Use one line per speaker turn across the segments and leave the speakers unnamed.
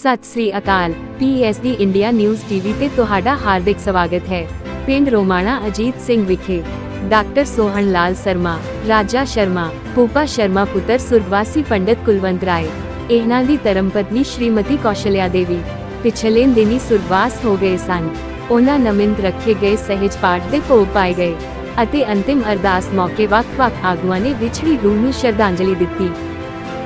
Sat Sri Akal PSD India News TV ਤੇ ਤੁਹਾਡਾ ਹਾਰਦਿਕ ਸਵਾਗਤ ਹੈ। ਪਿੰਡ ਰੋਮਾਣਾ ਅਜੀਤ ਸਿੰਘ ਵਿਖੇ, ਡਾਕਟਰ ਸੋਹਣ ਲਾਲ ਸ਼ਰਮਾ, ਰਾਜਾ ਸ਼ਰਮਾ ਪੂਪਾ ਸ਼ਰਮਾ ਪੁੱਤਰ ਸੁਰਗਵਾਸੀ ਪੰਡਿਤ ਕੁਲਵੰਤ ਰਾਏ, ਇਹਨਾਂ ਦੀ ਧਰਮਪਤਨੀ ਸ਼੍ਰੀਮਤੀ ਕੌਸ਼ਲਿਆ ਦੇਵੀ, ਪਿਛਲੇ ਦਿਨੀ ਸੁਰਗਵਾਸ ਹੋ ਗਏ ਸਨ। ਉਹਨਾਂ ਨਮਿੰਦ ਰੱਖੇ ਗਏ ਸਹਿਜ ਪਾਠ ਦੇ ਭੋਗ ਪਾਏ ਗਏ ਅਤੇ ਅੰਤਿਮ ਅਰਦਾਸ ਮੌਕੇ ਵੱਖ-ਵੱਖ ਆਗੂਆਂ ਨੇ ਵਿਛੜੀ ਰੂਹ ਨੂੰ ਸ਼ਰਧਾਂਜਲੀ ਦਿੱਤੀ।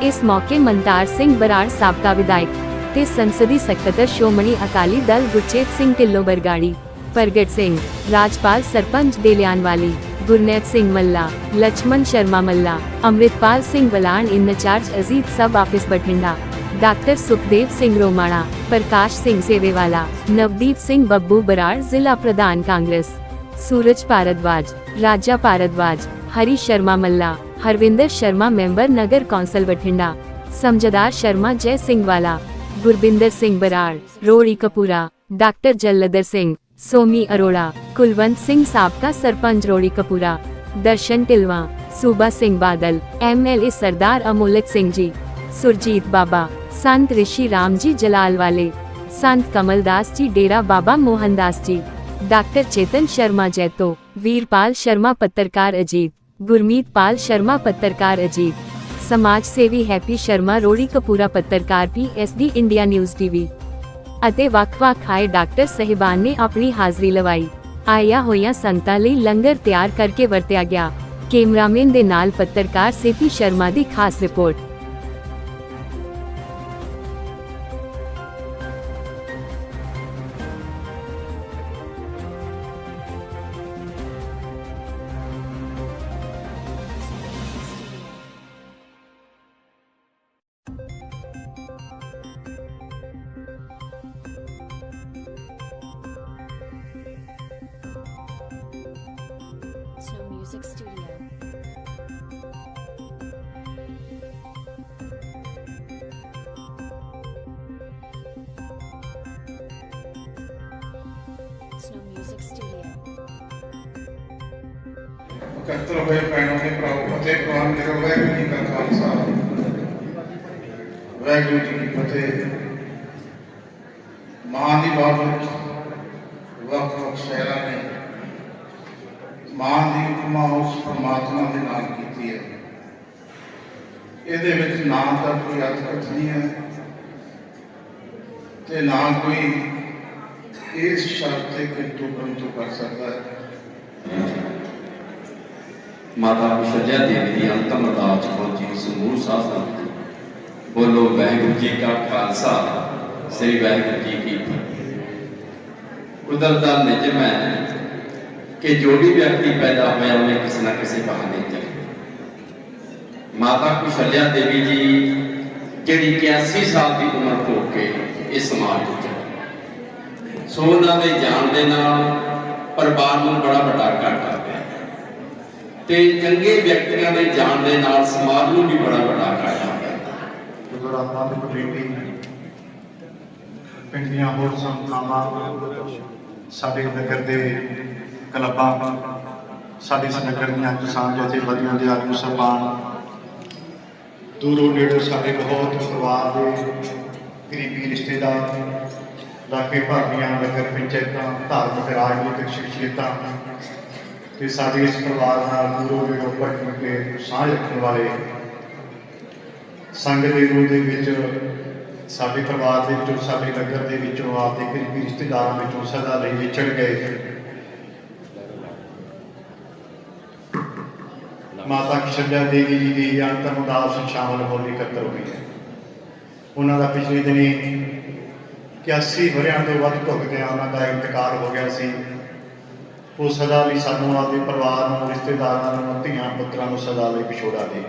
ਇਸ ਮੌਕੇ ਮਨਤਾਰ ਸਿੰਘ ਬਰਾੜ ਸਾਬਕਾ ਵਿਧਾਇਕ छत्तीस संसदीय सख्तर श्रोमणी अकाली दल गुरचेत सिंह ढिल्लो बरगाड़ी, प्रगट Singh, Rajpal sarpanch Delianwali Gurnet Singh Malla, Laxman Sharma Malla, Amritpal Singh Balan incharge Ajit sub office Bathinda, doctor Sukhdev Singh Romana, Prakash Singh Sevewala, Navdeep Singh Babbu Brar जिला प्रधान कांग्रेस, सूरज भारद्वाज राजा भारद्वाज हरी शर्मा मल्ला, हरविंदर शर्मा मेंबर नगर कौंसल बठिंडा, समझदार शर्मा जय सिंह वाला ਵਾਲਾ ਗੁਰਬਿੰਦਰ ਸਿੰਘ ਬਰਾੜ ਰੋੜੀ ਕਪੂਰਾ ਡਾਕਟਰ ਜਲਦਰ ਸਿੰਘ ਸੋਮੀ ਅਰੋੜਾ ਕੁਲਵੰਤ ਸਿੰਘ ਸਾਬਕਾ sarpanch Rori Kapura Darshan Dhilwan Suba Singh Badal MLA Sardar Amolak Singh ji Surjit ਬਾਬਾ ਸੰਤ ਰਿਸ਼ੀ ਰਾਮ ਜੀ ਜਲਾਲ ਵਾਲੇ ਸੰਤ ਕਮਲਦਾਸ ਜੀ ਡੇਰਾ Baba Mohandas ji doctor Chetan Sharma Jaito Veerpal Sharma ਪੱਤਰਕਾਰ ਅਜੀਤ ਗੁਰਮੀਤ ਪਾਲ ਸ਼ਰਮਾ ਪੱਤਰਕਾਰ ਅਜੀਤ ਸਮਾਜ ਸੇਵੀ ਹੈਪੀ ਸ਼ਰਮਾ, ਰੋੜੀ ਕਪੂਰਾ, ਪੱਤਰਕਾਰ ਪੀਐਸਡੀ ਇੰਡੀਆ ਨਿਊਜ਼ ਟੀਵੀ ਅਤੇ ਵੱਖ-ਵੱਖ ਆਏ ਡਾਕਟਰ ਸਹਿਬਾਨ ਨੇ ਆਪਣੀ ਹਾਜ਼ਰੀ ਲਵਾਈ। ਆਇਆ ਹੋਈਆਂ ਸੰਗਤਾਂ ਲਈ ਲੰਗਰ ਤਿਆਰ ਕਰਕੇ ਵਰਤਿਆ ਗਿਆ। ਕੈਮਰਾਮੈਨ ਦੇ ਨਾਲ ਪੱਤਰਕਾਰ ਸੇਪੀ ਸ਼ਰਮਾ ਦੀ ਖਾਸ report.
Snow Music Studio. Snow Music Studio.
ਇਕੱਤਰ ਹੋਏ ਭੈਣਾਂ ਦੇ ਭਰਾਓ ਫਤਿਹ ਪ੍ਰਵਾਨ ਕਰੋ ਵਾਹਿਗੁਰੂ ਜੀ ਕਾ ਖਾਲਸਾ ਵਾਹਿਗੁਰੂ ਜੀ ਕੀ ਫਤਿਹ ਮਾਂ ਦੀ ਬਾਬਤ ਵੱਖ ਵੱਖ ਸ਼ਹਿਰਾਂ ਨੇ ਮਾਂ ਦੀ ਉਪਮਾ ਉਸ ਪਰਮਾਤਮਾ ਦੇ ਨਾਲ ਕੀਤੀ ਹੈ ਇਹਦੇ ਵਿੱਚ ਨਾ ਤਾਂ ਕੋਈ ਅਰਥ ਕਥਨੀ ਹੈ ਤੇ ਨਾ ਕੋਈ ਇਸ ਸ਼ਰਤ ਤੇ ਕਿੰਤੂ ਪਰੰਤੂ ਕਰ ਸਕਦਾ ਹੈ
ਮਾਤਾ ਵਿਸ਼ਜਾ ਦੇਵੀ ਦੀ ਅੰਤਮ ਅਰਦਾਸ ਪਹੁੰਚੀ ਸਮੂਹ ਸਾਧ ਸੰਗਤ ਬੋਲੋ ਵਾਹਿਗੁਰੂ ਜੀ ਕਾ ਖਾਲਸਾ। ਸ੍ਰੀ ਵਾਹਿਗੁਰੂ ਜੀ ਕੀ ਫਤਿਹ। ਕੁਦਰਤ ਦਾ ਨਿਯਮ ਹੈ ਕਿ ਜੋ ਵੀ ਵਿਅਕਤੀ ਪੈਦਾ ਹੋਇਆ, ਉਹਨੇ ਕਿਸੇ ਨਾ ਕਿਸੇ ਬਹਾਨੇ ਤੇ ਮਾਤਾ ਕੁਸ਼ਲਿਆ ਦੇਵੀ ਜੀ, ਜਿਹੜੀ 81 ਸਾਲ ਦੀ ਉਮਰ ਹੋ ਕੇ ਇਸ ਸਮਾਜ ਵਿੱਚ ਸੋ ਉਹਨਾਂ ਦੇ ਜਾਣ ਦੇ ਨਾਲ ਪਰਿਵਾਰ ਨੂੰ ਬੜਾ ਵੱਡਾ ਘਾਟਾ ਪਿਆ। ਤੇ ਚੰਗੇ ਵਿਅਕਤੀਆਂ ਦੇ ਜਾਣ ਦੇ ਨਾਲ ਸਮਾਜ ਨੂੰ ਵੀ ਬੜਾ ਵੱਡਾ ਘਾਟਾ
ਗੁਰਦੁਆਰਾ ਬੰਦ ਕਮੇਟੀ ਪਿੰਡ ਦੀਆਂ ਹੋਰ ਸੰਸਥਾਵਾਂ, ਸਾਡੇ ਨਗਰ ਦੇ ਕਲੱਬਾਂ, ਸਾਡੇ ਇਸ ਨਗਰ ਦੀਆਂ ਕਿਸਾਨ ਜਥੇਬੰਦੀਆਂ ਦੇ ਆਗੂ ਸਰਬਾਨ ਦੂਰੋਂ ਨੇੜੇ ਸਾਡੇ ਬਹੁਤ ਪਰਿਵਾਰ ਦੇ ਗਰੀਬੀ ਰਿਸ਼ਤੇਦਾਰ ਲਾਗੇ ਭਾਗੀਆਂ, ਨਗਰ ਪੰਚਾਇਤਾਂ, ਧਾਰਮਿਕ ਰਾਜਨੀਤਿਕ ਸ਼ਖਸੀਅਤਾਂ ਤੇ ਸਾਡੇ ਇਸ ਪਰਿਵਾਰ ਨਾਲ ਦੂਰੋਂ ਨੇੜੋਂ ਭਟਕ ਕੇ ਸਾਂਝ ਰੱਖਣ ਵਾਲੇ ਸੰਗਤ ਦੇ ਰੂਪ ਦੇ ਵਿੱਚ, ਸਾਡੇ ਪਰਿਵਾਰ ਦੇ ਵਿੱਚੋਂ, ਸਾਡੇ ਨਗਰ ਦੇ ਵਿੱਚੋਂ, ਆਪਦੇ ਕਰੀਬੀ ਰਿਸ਼ਤੇਦਾਰਾਂ ਵਿੱਚੋਂ ਸਦਾ ਲਈ ਵਿਛੜ ਗਏ। ਮਾਤਾ ਕਿਸ਼ਨਜਾ ਦੇਵੀ ਜੀ ਦੀ ਅੰਤਮ ਉਦਾਸ ਸ਼ਾਮਲ ਹੋਣ ਇਕੱਤਰ ਹੋਈ ਹੈ। ਉਹਨਾਂ ਦਾ ਪਿਛਲੇ ਦਿਨੀ 81 ਵਰਿਆਂ ਤੋਂ ਵੱਧ ਭੁਗਤਿਆਂ ਉਹਨਾਂ ਦਾ ਇੰਤਕਾਲ ਹੋ ਗਿਆ ਸੀ। ਉਹ ਸਦਾ ਲਈ ਸਾਨੂੰ ਆਪਦੇ ਪਰਿਵਾਰ ਨੂੰ, ਰਿਸ਼ਤੇਦਾਰਾਂ ਨੂੰ, ਧੀਆਂ ਪੁੱਤਰਾਂ ਨੂੰ ਸਦਾ ਲਈ ਵਿਛੋੜਾ ਦੇ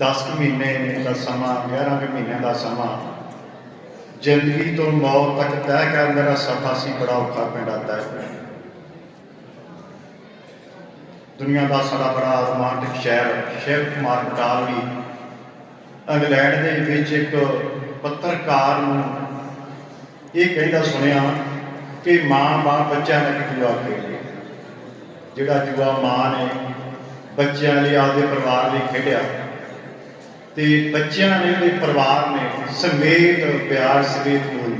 10 ਕੁ ਮਹੀਨੇ ਦਾ ਸਮਾਂ 11 ਕੁ ਮਹੀਨਿਆਂ ਦਾ ਸਮਾਂ, ਜ਼ਿੰਦਗੀ ਤੋਂ ਮੌਤ ਤੱਕ ਤੈਅ ਕਰਨ ਮੇਰਾ ਸਫ਼ਰ ਸੀ ਬੜਾ ਔਖਾ ਪੈਂਦਾ ਤੈਅ ਦੁਨੀਆ ਦਾ ਸਾਡਾ ਬੜਾ ਰੋਮਾਂਟਿਕ ਸ਼ਹਿਰ, ਸ਼ਿਵ ਕੁਮਾਰ ਬਟਾਲਵੀ ਇੰਗਲੈਂਡ ਦੇ ਵਿੱਚ ਇੱਕ ਪੱਤਰਕਾਰ ਨੂੰ ਇਹ ਕਹਿੰਦਾ ਸੁਣਿਆ ਕਿ ਮਾਂ ਬਾਪ ਬੱਚਿਆਂ ਨਾਲ ਇੱਕ ਜੁਆ ਖੇਡਦੀ ਜਿਹੜਾ ਜੁਆ ਮਾਂ ਨੇ ਬੱਚਿਆਂ ਲਈ, ਆਪਦੇ ਪਰਿਵਾਰ ਲਈ ਖੇਡਿਆ। ਤੇ ਬੱਚਿਆਂ ਨੇ ਉਹਦੇ ਪਰਿਵਾਰ ਨੇ ਸਮੇਤ ਪਿਆਰ ਸਮੇਤ ਬੋਲ।